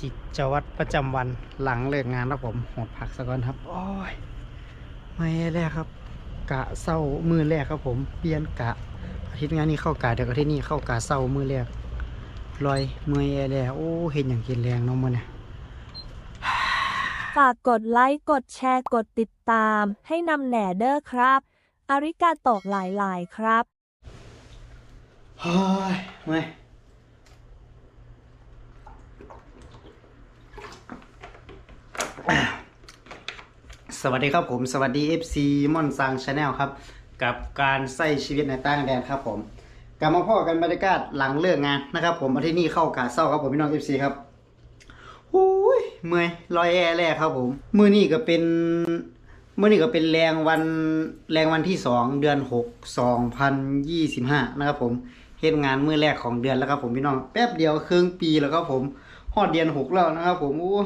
จิตวัตรประจำวันหลังเลิกงานครับผมหมดพักสักก่อนครับ โอ้ยไม่แรกครับ กะเศร้ามือแรกครับผมเปลี่ยนกะอาทิตย์งานนี้เข้ากะเดี๋ยวอาทิตย์นี้เข้ากะเศร้ามือแรกลอยเมื่อยแล้โอ้เห็นอย่างกินแรงเน้องมันเนี่ยฝากกดไลค์กดแชร์กดติดตาม ให้นำแหน่เด้อครับอาริกาโตกหลายๆครับเฮ้ยเมื่อย สวัสดีครับผม สวัสดี FC ม่อนซังชาแนลครับ กับการใช้ชีวิตในต่างแดนครับผมกลับมาพ่อกันบรรยากาศหลังเลิกงานนะครับ ผมมาที่นี่เข้ากาเศร้าครับผมพี่น้อง FC ครับโอ้ยเมื่อยลอยแอแรกครับผมมือนี่ก็เป็นเมื่อนี้ก็เป็นแรงวันแรงวันที่สองเดือนหกสองพันยี่สิบห้านะครับผมเฮ็ดงานมื้อแรกของเดือนแล้วครับผมพี่น้องแป๊บเดียวครึ่งปีแล้วครับผมฮอดเดือนหกแล้วนะครับผมโอ้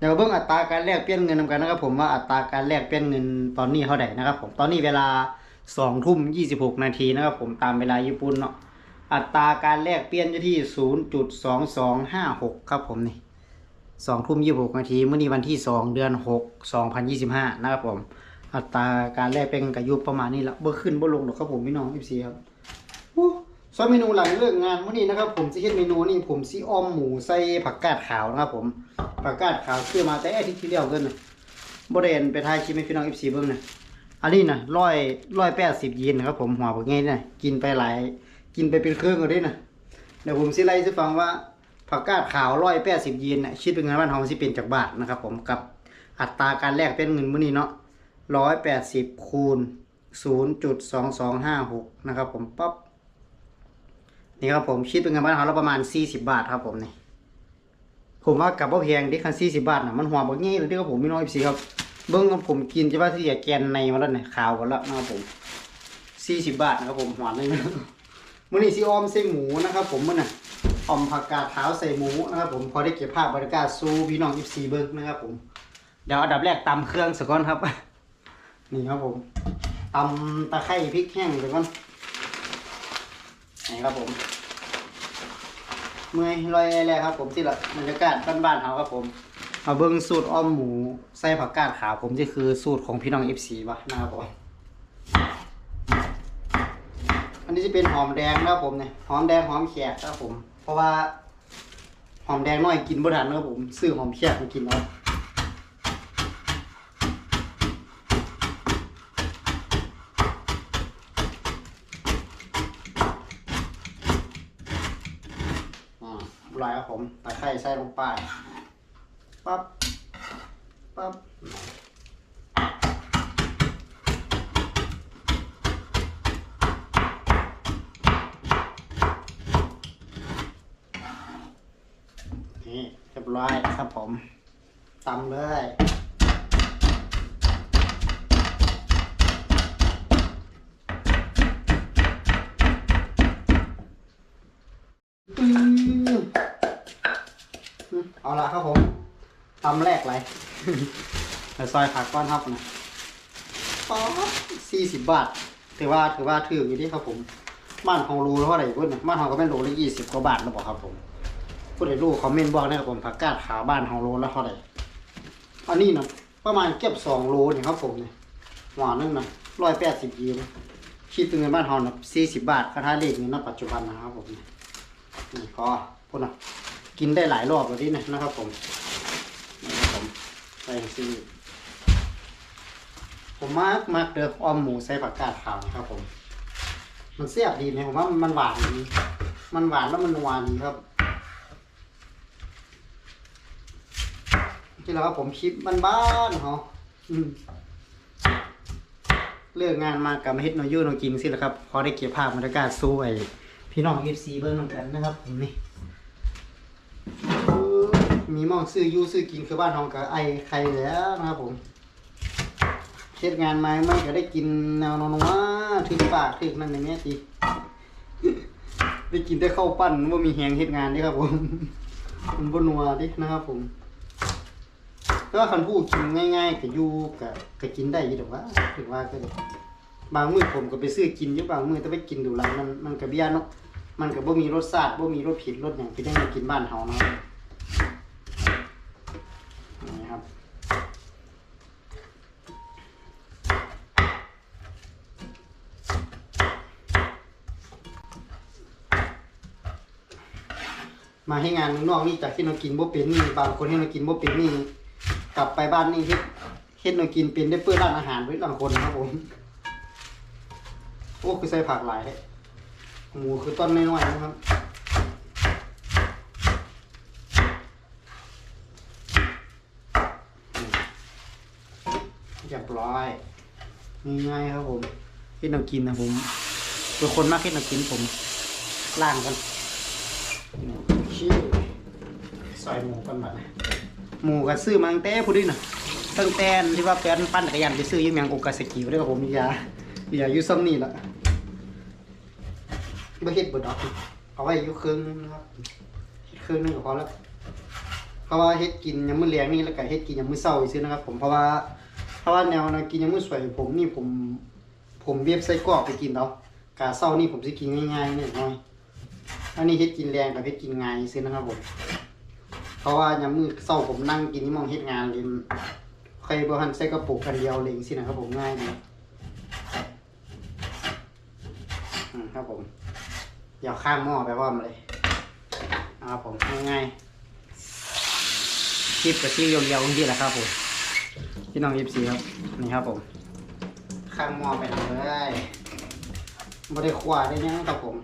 เดี๋ยวเบิ่งอัตราการแลกเปลี่ยนเงินนำกันนะครับผมว่าอัตราการแลกเปลี่ยนเงินตอนนี้เท่าไหร่นะครับผมตอนนี้เวลาสองทุ่มยี่สิบหกนาทีนะครับผมตามเวลาญี่ปุ่นเนาะอัตราการแลกเปลี่ยนอยู่ที่ศูนย์จุดสองสองห้าหกครับผมนี่สองทุ่มยี่สิบหกนาทีเมื้อนี้วันที่สองเดือนหกสองพันยี่สิบห้านะครับผมอัตราการแลกเป็นกับยุประมาณนี้ละบ่ขึ้นบ่ลงหรอกครับผมพี่น้อง14ครับ โอ้ซอยเมนูหลังเลิกงานมื้อนี้นะครับ ผมสิเฮ็ดเมนูนี่ผมสิอ้อมหมูใส่ผักกาดขาวนะครับ ผมผักกาดขาวซื้อมาแต่อาทิตย์ที่แล้วเกินนะบ่ได้อันไปถ่ายคลิปให้พี่น้อง FC เบิ่งนะอันนี้นะ100 180เยนนะครับ ผมหัวบ่ง่ายน่ะกินไปหลาย กินไปเป็นเครื่องก็ได้น่ะเดี๋ยวผมสิไล่ให้ฟังว่าผักกาดขาว180เยนน่ะคิดเป็นเงินบ้านเฮาสิเป็นจักบาทนะครับ ผมกับอัตราการแลกเป็นเงินมื้อนี้เนาะร้อยแปดสิบคูณศูนย์จุดสองสองห้าหกนะครับ ผมปั๊บ นี่ครับผมคิดเป็นเงินบ้านเราแล้วประมาณสี่สิบาทครับผมนี่ผมว่ากับว่าแพงที่คันสี่สิบาทน่ะมันหัวบางงี้เลยที่ครับผมไม่น้อยสิครับเบิ้องผมกินจะว่าที่จะแกนในมาแล้วเนี่ยขาวหมดแล้วนะครับผมสี่สิบาทนะครับผมหัวนึงมื่อนี้ซีออมใส่หมูนะครับ ผมมื่อน่ะออมผักกาดขาใส่หมูนะครับ ผมพอได้เก็บภาพบรรยากาศสู้พี่น้องอีซีเบิ้งนะครับ ผมเดี๋ยวอันดับแรกตำเครื่องสักก่อนครับ นี่ครับผมตำตะไคร้พริกแห้งเดี๋ยวก่อน นี่ครับผมเมื่อยลอยแรกครับ ผมที่ละบรรยากาศบ้านๆเขาครับผมมาเบิ้งสูตรอ้อมหมูใส่ผักกาดขาวผมที่คือสูตรของพี่น้องเอฟซีวะนะครับผมอันนี้จะเป็นหอมแดงนะครับผมเนี่ยหอมแดงหอมแขกครับผม เพราะว่าหอมแดงน้อยกินบ่ทันนะครับผมซื้อหอมแขกมากินเอาอ่าลายครับผมตะไคร้ ใส่ลงไปปั๊บปั๊บนี่เรียบร้อยครับผมตำเลย เอาละครับผมตำแรกเลยเดี๋ยวซอยผักก้อนครับนะป๊อสี่สิบบาท ถือว่าถือว่าถืออยู่ที่ครับผมบ้านของรูเท่าไหร่พุ่นน่ะบ้านของก็เป็นโลละยี่สิบกว่าบาทแล้วบอกครับผมผู้ใดรู้คอมเมนต์บอกนะครับผมผักกาดขาวบ้านของโลละเท่าไหร่อันนี้นะประมาณเก็บสองโลนี่ครับผมเนี่ยหวานนึงนะร้อยแปดสิบยีนคิดเป็นเงินบ้านเรานะสี่สิบบาทคาถาเลขเงินณปัจจุบันนะครับผมเนี่ยนี่พอพุ่นอะ กินได้หลายรอบแล้วนี่นะครับผมนี่ครับผมใส่ซีผมมากมากเดือออมหมูใส่ผักกาดขาวนะครับผม มันเสียบดีนะผมว่ามันหวานดีมันหวานแล้วมันนัวดีครับที่แล้วครับผมคลิปบ้านๆเขาอืมเลิกงานมากับมเฮ็ดโนอยูโนกินสิแหละครับ พอได้เก็บภาพบรรยากาศสู้ไอพี่น้องเอฟซีเบิ้งนำกันนะครับผมนี่ มีหมองซื้ออยูซื้อกินคือบ้านน้องกับไอใครแล้วนะครับผมเช็ดงานมาไม่ก็ได้กินแนวนอนว่าถึงปากถึงนั่นในแม่ตีได้กินได้เข้าปั้นว่ามีแหงเฮ็ดงานเด้ครับผมมันบนัวดินะครับผมแต่ว่าคันผู้กินง่ายๆกับยูกับกับกินได้ยี่ดอกว่าถึงว่าก็บางมื้อผมก็ไปซื้อกินอยู่บางมื้อแต่ไปกินดูหลังมันมันก็เบี้ยเนาะ มันกับ่มีรสชาติบ่มีรสผิดรสอย่างที่ได้มากินบ้านเฮาเนาะนี่ครับมาให้งานน้องนี่จากที่เรากินบ่เป็นนี่บางคนให้เรากินบ่เป็นนี่กลับไปบ้านนี่เฮ็ดเฮ็ดเรากินเป็นได้เพื่อร้านอาหารไว้บางคนครับผมโอ้คือใส่ผักหลายเลย หมูคือต้นน้อยๆนะครับเรียบร้อยง่ายๆครับผมเฮ็ดน้ำกินนะผมเป็นคนมากเฮ็ดน้ำกินผมล่างกันชี้ซอยหมูกันบัดนะหมูก็ซื้อมาตั้งแต่ผู้ดีน่ะตั้งแต่ที่ว่าแฟนปั้นจักรยานไปซื้อยี่เมียงโอกาสกิไว้ด้วยครับผมยายาอยู่ซ้ำนี่ละ ไม่เฮ็ดเบิดดอกเอาไว้อยู่ครึ่งนึงนะครับเฮ็ดครึ่งนึงก็พอแล้วเพราะว่าเฮ็ดกินยามมื้อแลงนี่แล้วก็เฮ็ดกินยามมื้อเช้าซื่อนะครับ ผมเพราะว่าเพราะว่าแนวนะกินยามมื้อสวยผมนี่ผม ผมเวียบไส้กรอกไปกินเอากาเช้านี่ผมสิกินง่ายๆนิดหน่อยอันนี้เฮ็ดกินแรงกับเฮ็ดกินง่ายซื่อนะครับผมเพราะว่ายามมื้อเช้าผมนั่งกินนี่มองเฮ็ดงานเลยใครบ่ทันใส่กระปุกกันเดียวเลยสินะครับผมง่ายดีอืมครับผม เดี๋ยวข้ามหม้อไปพร้อมเลยนะครับผมง่ายๆคลิปกับที่ยวๆที่แหละครับผมพี่น้องยิบสีครับนี่ครับผม ข้างหม้อไปเลยบริขวาได้ยังครับผม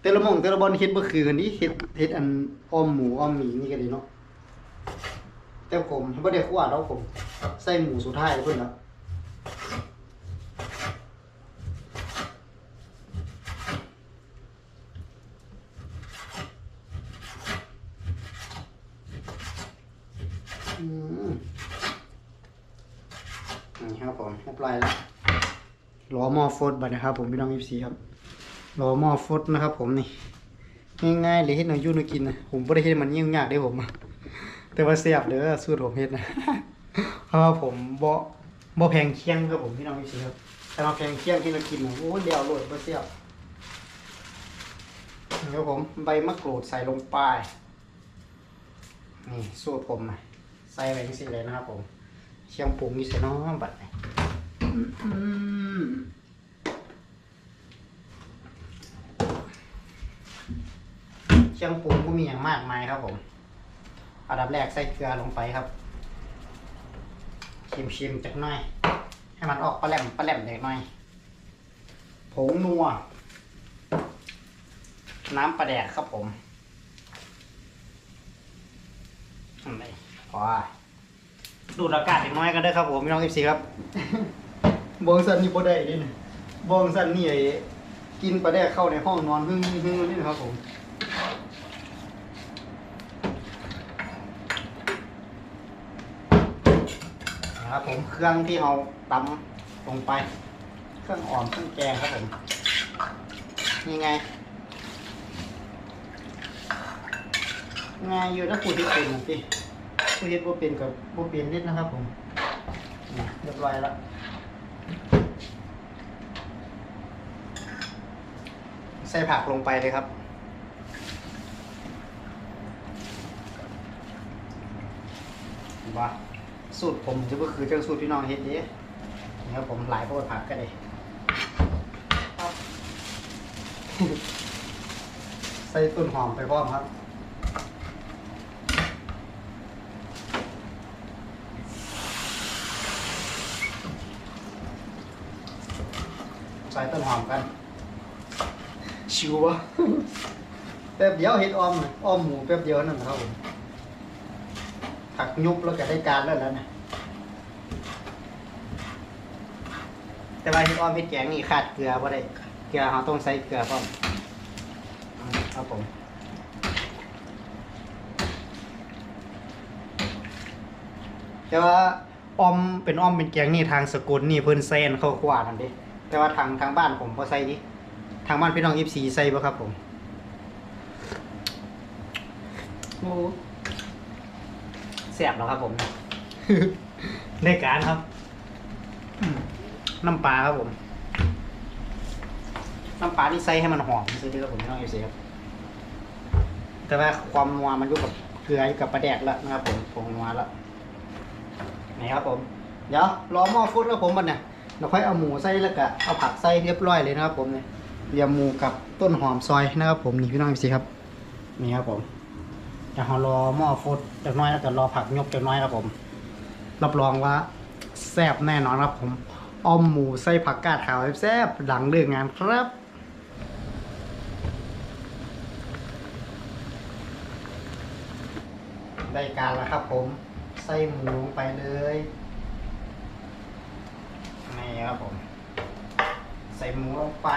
เตลมงเตลบอลเฮ็ดเมื่อคืนนี้เฮ็ดเฮ็ดอันอ้อมหมูอ้อมหมีนี่ก็ดีเนาะแต่ผมบ่ได้ขวาแล้วผม ใส่หมูสุดท้ายเพิ่อนแล้วอืม นี่ครับผมเรียบร้อยแล้วรอหม้อฟดบัดนะครับ ผมพี่น้องยิบสีครับรอหม้อฟดนะครับ ผมนี่ง่ายๆเลยเฮ็ดหน่อยอยู่หน่อยกินนะผมบ่ได้เฮ็ดมันยิ่งยากเด้ผม แต่ว่าเสียบเด้อสูตรผมเฮ็ดนะเพราะว่าผมบ่บ่แพงเคียงครับผมพี่น้องพี่สิครับแต่มาแพงเคียงที่เรากินน่ะโอ้ยเดียวโหลดบ่เสียบนี่ครับผมใบมะกรูดใส่ลงไปนี่สูตรผมใส่ไปจังซี่เลยนะครับผม เชียงปรุงนี่ใส่น้องบัดนี้อืมเชียงปรุงก็มีอย่างมากมายครับผม อันดับแรกใส่เกลือลงไปครับชิมชิมๆจักหน่อย ให้มันออกปลาแหลมปลาแหลมเล็กหน่อย ผงนัว น้ำปลาแดกครับผมอันไหนพอ ดูดอากาศเล็กน้อยกันเด้อครับผมพี่น้องเอฟซีครับบองสันนี่บ่ได้ดินะบองสันนี่ไอ้กินปลาแดกเข้าในห้องนอนหึ่งหึ่งนี่นะครับผมนะครับผมเครื่องที่เราตำลงไป เครื่องอ่อมเครื่องแกงครับผมนี่ไงง่ายอยู่ถ้าผู้ที่เป็นสิ ผู้ที่บ่เป็นกับบ่เป็นนิดนะครับผมเรียบร้อยแล้วใส่ผักลงไปเลยครับ ว่าสูตรผมจะก็คือเจ้าสูตรพี่น้องเฮ็ดเด้นี่ครับผมหลายโพดผักก็ได้ใส่ต้นหอมไปพร้อมครับ ใส่ต้นหอมกัน ชิววะ แป๊บเดียวเฮ็ดอ้อมอ้อมหมูแป๊บเดียวนั่นนะครับผมผักยุบแล้วก็ได้การแล้วแล้วนะแต่ว่าที่อ้อมเม็ดแกงนี่ขาดเกลือบ่ได้เกลือเราต้องใส่เกลือพร้อมอืมครับผมแต่ว่าอ้อมเป็นอ้อมเป็นแกงนี่ทางสกุลนี่เพิ่นเซนเข้าขวานั่นเด้ แต่ว่าทางทางบ้านผมบ่ใส่ดิทางบ้านพี่น้อง24ใส่บ่ครับผมโอ้แสบแล้วครับผม ในการครับอืมน้ำปลาครับผม น้ำปลานี่ใส่ให้มันหอมซื้อที่ครับผมไม่ต้องเอฟซีครับแต่ว่าความนัวมันอยู่กับเกลืออยู่กับปลาแดกแล้วนะครับผมผงนัวแล้วนี่ครับผม เดี๋ยวรอหม้อฟุตแล้วผมมันเนี่ย เราค่อยเอาหมูใส่แล้วก็เอาผักใส่เรียบร้อยเลยนะครับ ผมเนี่ยเตรียมหมูกับต้นหอมซอยนะครับ ผมนี่พี่น้องสิครับนี่ครับผมเดี๋ยวรอหม้อฟดเล็กน้อยแล้วก็รอผักยกเล็กน้อยครับผม รับรองว่าแซ่บแน่นอนครับผมอ้อมหมูใส่ผักกาดขาวแซ่บหลังเลิกงานครับได้การแล้วครับผม ใส่หมูลงไปเลย นี่ครับผม ใส่หมูลงไป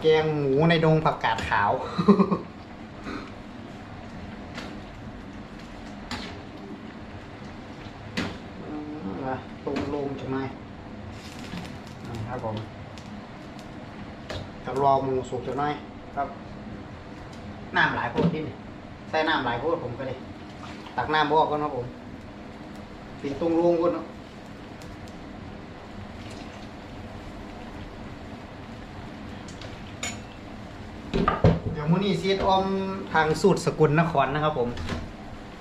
แกงหมูในดงผักกาดขาวตุงลงจะไหมครับผมจะรอหมูสุกจะหน่อยครับน้ำหลายโพดที่นี่ใส่น้ำหลายโพดผมก็เลย ตักน้ำบอกก่อนครับผมปิดตรงลงก่อนเนาะเดี๋ยว มื้อนี้ซีดออมทางสูตรสกุลนครนะครับ ผม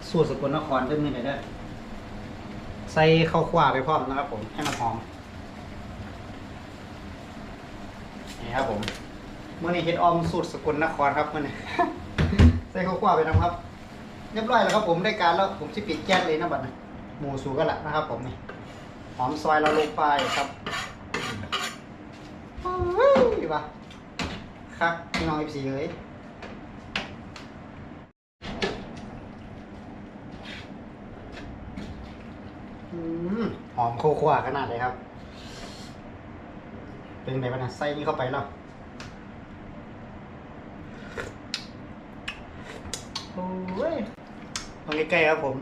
สูตรสกุลนครเริ่มนี่ไหนได้ใส่ข้าวคั่วไปพร้อมนะครับ ผมให้มันหอมนี่ครับ ผมมื่อนี้เฮ็ดออมสูตรสกุลนครครับมื่อนี้ใส่ข้าวคั่วไปนะครับ เรียบร้อยแล้วครับ ผมได้การแล้วผมสิปิดแก๊สเลยนะบัดนี้หมูสูกันละนะครับ ผมนี่หอมซอยเราลงไปครับเฮ้ยว่ะครับพี่น้องเอีสีเลย หอมข้าวคั่วขนาดเลยครับ เป็นไงบ้างนะใส่นี่เข้าไปแล้วโอ้ยมาใกล้ๆครับผม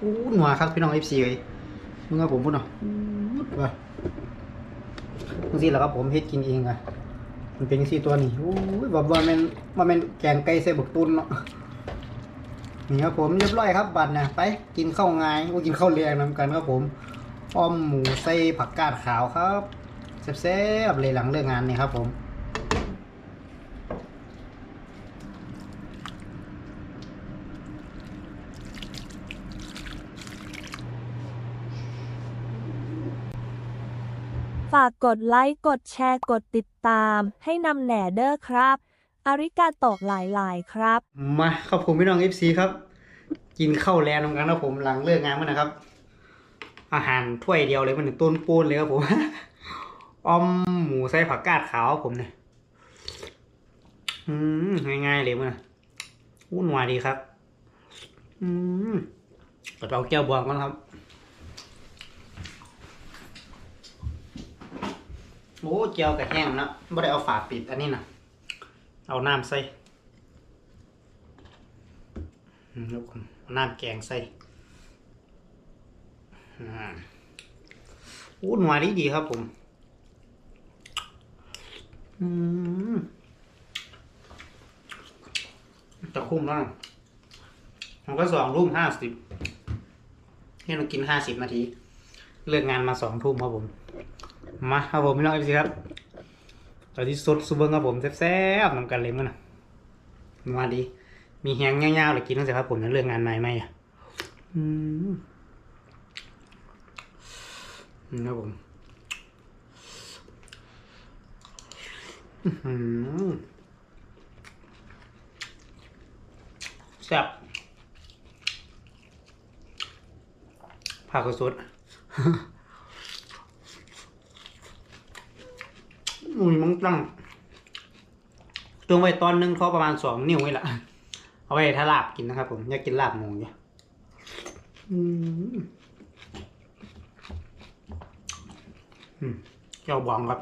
อู้หนัวครับพี่น้องเอฟซีเลยมึงครับผมพูดหน่อยอู้ว่าบางทีแหละครับผมเฮ็ดกินเองอะมันเป็นสีตัวนี้อู้ยแบบว่ามันว่ามันแกงไก่ใส่บักตุนเนาะ นี่ครับผมเรียบร้อยครับบัตรนะไปกินข้าวงายว่ากินข้าวเรียงนำกันครับผมอ้อมหมูใส่ผักกาดขาวครับแซ่บๆเลยหลังเลิกงานนี่ครับผมฝากกดไลค์ กดแชร์ กดติดตาม ให้นำแหน่เด้อครับ อาริกาโตกหลายๆ ครับ มาครับผมพี่น้องเอฟซีครับ กินข้าวแลนำกันครับผมหลังเลิกงานมันนะครับ อาหารถ้วยเดียวเลยมันต้นปูนเลยครับผมออมหมูใส่ผักกาดขาวผมเนี่ยอืมง่ายๆเลยมันะวุ่นวายดีครับ อืมกดเอาแก้วบวงก่อนครับ โอ้เจียวกับแห้งนะไม่ได้เอาฝาปิดอันนี้นะ เอาน้ำใส่อืมแล้วผมเอาน้ำแกงใส่อู้หนวดีดีครับผมจะคุ้มแล้วนะมันก็สองทุ่มห้าสิบนี่เรากินห้าสิบนาที เลิกงานมาสองทุ่มครับผม มาครับผมพี่น้องเอฟซีครับ ตอนที่สดซูเบิงครับผมแซ่บๆนำกันเลยมั้งนะมาดี มีแหงยาวๆเลยกินตั้งแต่ครับผมนั้นเรื่องงานใหม่ไหมอะอืมครับผมแซ่บผักสด อุ้ยมึงตั้งตัวไว้ตอนนึงเขาประมาณสองนิ้วนี่แหละเอาไว้ถ้าลาบกินนะครับผมอยากกินลาบหมูอยู่อืมอืมเจ้าบองครับ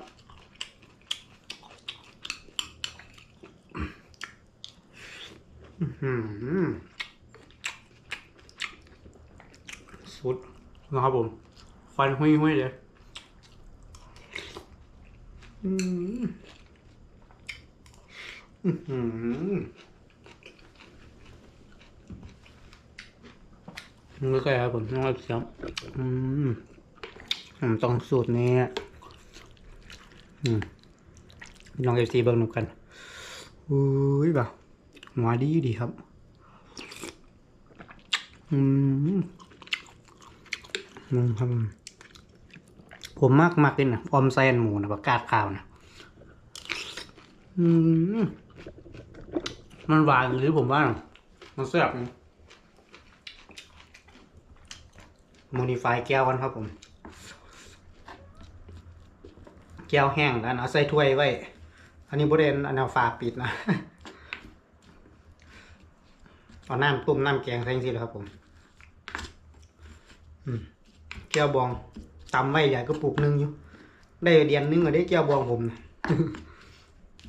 สุดนะครับผมฟันหุยหุยๆเลย มอื้อหือไม่เคยครับผมน้องเสียงอืมผมต้องสูตรนี้อะอืมลองเอฟซีเบิ้งหนูกันอุ้ยแบบหัวดีดีครับ อืมอืมครับ ผมผมมากมากเลยนะออมไซนหมูนะประกาศข่าวนะอืมมันหวานหรือผมว่า มันแซ่บโมดิฟายแก้วกันครับผม แก้วแห้งแล้วเอาใส่ถ้วยไว้ อันนี้บริเวณอันเอาฝาปิดนะเอาน้ำต้มน้ำแกงใส่สิแล้วครับผมอืมแก้วบอง ตำไว้ใหญ่ก็ปลูกหนึงอยู่ ได้เดือนหนึงก็ได้แก้วบองผมนะ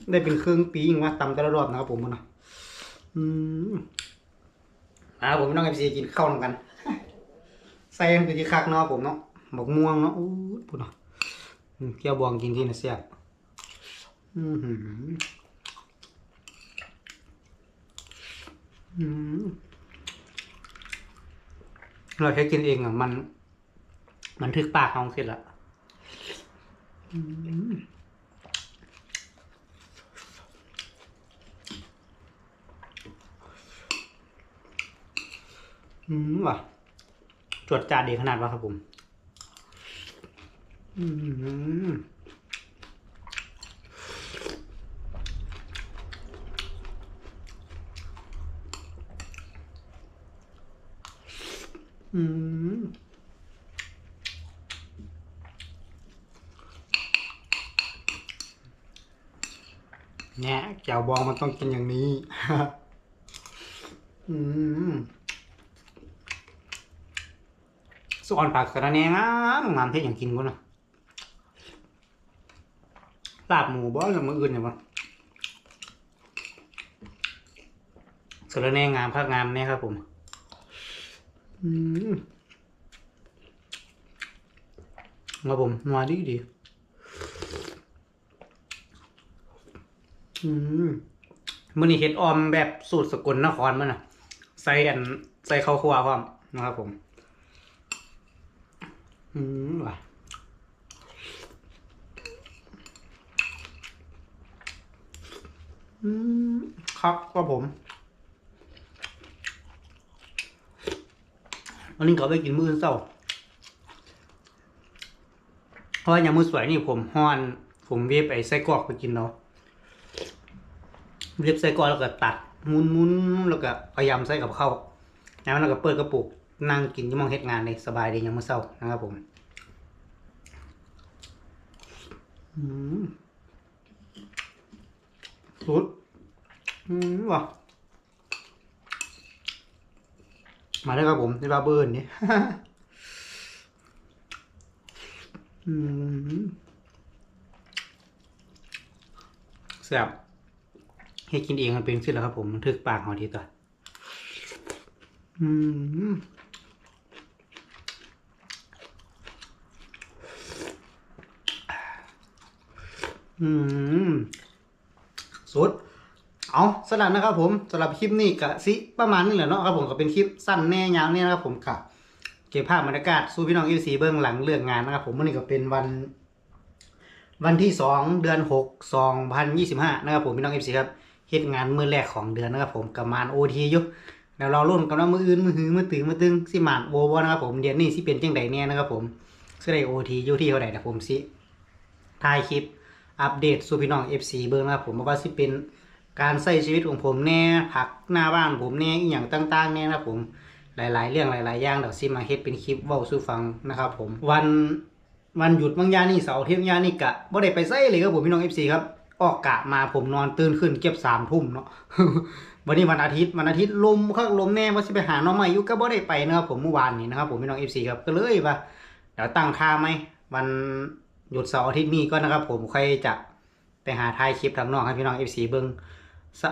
ได้เป็นเครึ่องปียิงว่าตำแต่ละรอบนะครับผมมันเนาะอืมอ่าผมไม่ต้องเอฟซีกินข้าวกัน ใส่กันไปที่คักเนาะผมเนาะบอกม่วงเนาะอู้พูดเนาะอืมแก้วบองกินที่นะเสียบอือหืออืมเราใช้กินเองอะมัน มันทึกปากของเสร็จละอืมอืมว่ะจวดจาดดีขนาดวะครับผม อืมอืม เนี่ยแจ่วบองมันต้องกินอย่างนี้ อืมส่วนผักกระเนงามงามเท่อย่างกินกูนะลาบหมูบ่หรือมืออื่นอย่างวะสระแหนงามผักงามเนี่ยครับผม อืมครับผมมาดีดี มันนี่เห็ดออมแบบสูตรสกลนครมันน่ะ ใส่อันใส่ข้าวคั่วพร้อมนะครับผม อืมว่ะอืมครับก็ผมวันนี้ก็ไปกินมื้อเช้าเพราะว่าอย่างมื้อสวยนี่ผมฮ้อน ผมเวฟไอ้ไส้กรอกไปกินเนาะ เวฟไส้กรอกแล้วก็ตัดมุนมุนแล้วก็พยายามใส่กับข้าวแล้วเราก็เปิดกระปุกนั่งกินยี่มองเฮ็ดงานเลยสบายดียามมื้อเช้านะครับผมอืมสุดอืมว่ะมาได้ครับผมที่บาเบิร์นนี่อืมแซ่บ ให้กินเองมันเป็นสิแล้วครับผมมันถึกปากหอทีต่ออืมอืมสุดเอาสำหรับนะครับผมสำหรับคลิปนี้กะสิประมาณนี้แหละเนาะครับผมก็เป็นคลิปสั้นแน่ยาวเนี่ยนะครับผมกับเก็บภาพบรรยากาศสู้พี่น้องอีซีเบื้องหลังเรื่องงานนะครับผมวันนี้ก็เป็นวัน วันที่สองเดือนหกสองพันยี่สิบห้านะครับผมพี่น้องเอฟซีครับ ฮ็ดงานมือแรกของเดือนนะครับผมกับมานโอทีอยู่แล้วเรารุ่นกันว่ามืออื่นมือหือมือตื่นมือตึงสิมานโอบ่นะครับผมเดือนนี้สิเป็นจังใดเนี่ยนะครับผมสิได้โอทีอยู่ที่เท่าไหร่นะผมสิถ่ายคลิปอัปเดตสู่พี่น้อง FC เบิ่งนะครับผมว่าสิเป็นการใช้ชีวิตของผมแน่ผักหน้าบ้านผมแน่อีหยังต่างๆแน่นะครับผมหลาย ๆ เรื่องหลาย ๆ อย่างเดี๋ยวสิมาเฮ็ดเป็นคลิปเว้าสู่ฟังนะครับผมวันวันหยุดบางยานี่เสาร์อาทิตย์บางยานี่กะบ่ได้ไปไสเลยครับผมพี่น้อง FC ครับ ออกกะมาผมนอนตื่นขึ้นเก็บ3ทุ่มเนาะวันนี้วันอาทิตย์วันอาทิตย์ลมคักลมแน่ว่าสิไปหาน้องใหม่อยู่ก็บ่ได้ไปนะครับผมเมื่อวานนี้นะครับผมพี่น้อง FC ครับก็เลยว่าเดี๋ยวตั้งท่าไหมวันหยุดเสาร์อาทิตย์นี้ก็นะครับ ผมใค่อยจะไปหาถ่ายคลิปทางนอกให้พี่น้อง FC เบิง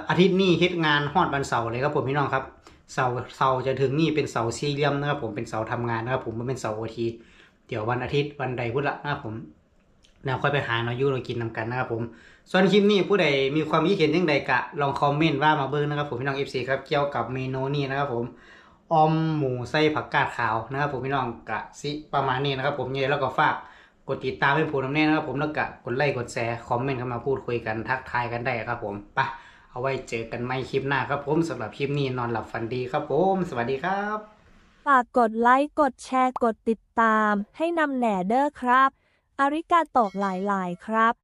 อาทิตย์นี้เฮ็ดงานฮอดวันเสาร์เลยครับผมพี่น้องครับเสาร์เสาร์จะถึงนี่เป็นเสาร์สี่เหลี่ยมนะครับผมเป็นเสาร์ทำงานนะครับผมมันเป็นเสาร์โอทีเดี๋ยววันอาทิตย์วันใดพุธละนะครับผม แล้วค่อยไปหาเนาะอยู่เรากินนำกันนะครับผมส่วนคลิปนี้ผู้ใดมีความคิดเห็นยังใดกะลองคอมเมนต์ว่ามาเบิ่งนะครับผมพี่น้อง FC ครับเกี่ยวกับเมนูนี้นะครับผมออมหมูไส้ผักกาดขาวนะครับผมพี่น้องกะสิประมาณนี้นะครับผมยังไงแล้วก็ฝากกดติดตามให้ผมน้ำแน่นะครับผมแล้วก็กดไลค์กดแชร์คอมเมนต์เข้ามาพูดคุยกันทักทายกันได้ครับผมไปะเอาไว้เจอกันใหม่คลิปหน้าครับผมสำหรับคลิปนี้นอนหลับฝันดีครับผม สวัสดีครับ ฝากกดไลค์กดแชร์กดติดตามให้นำแหน่เด้อครับ อาริกาโตะหลายๆ ครับ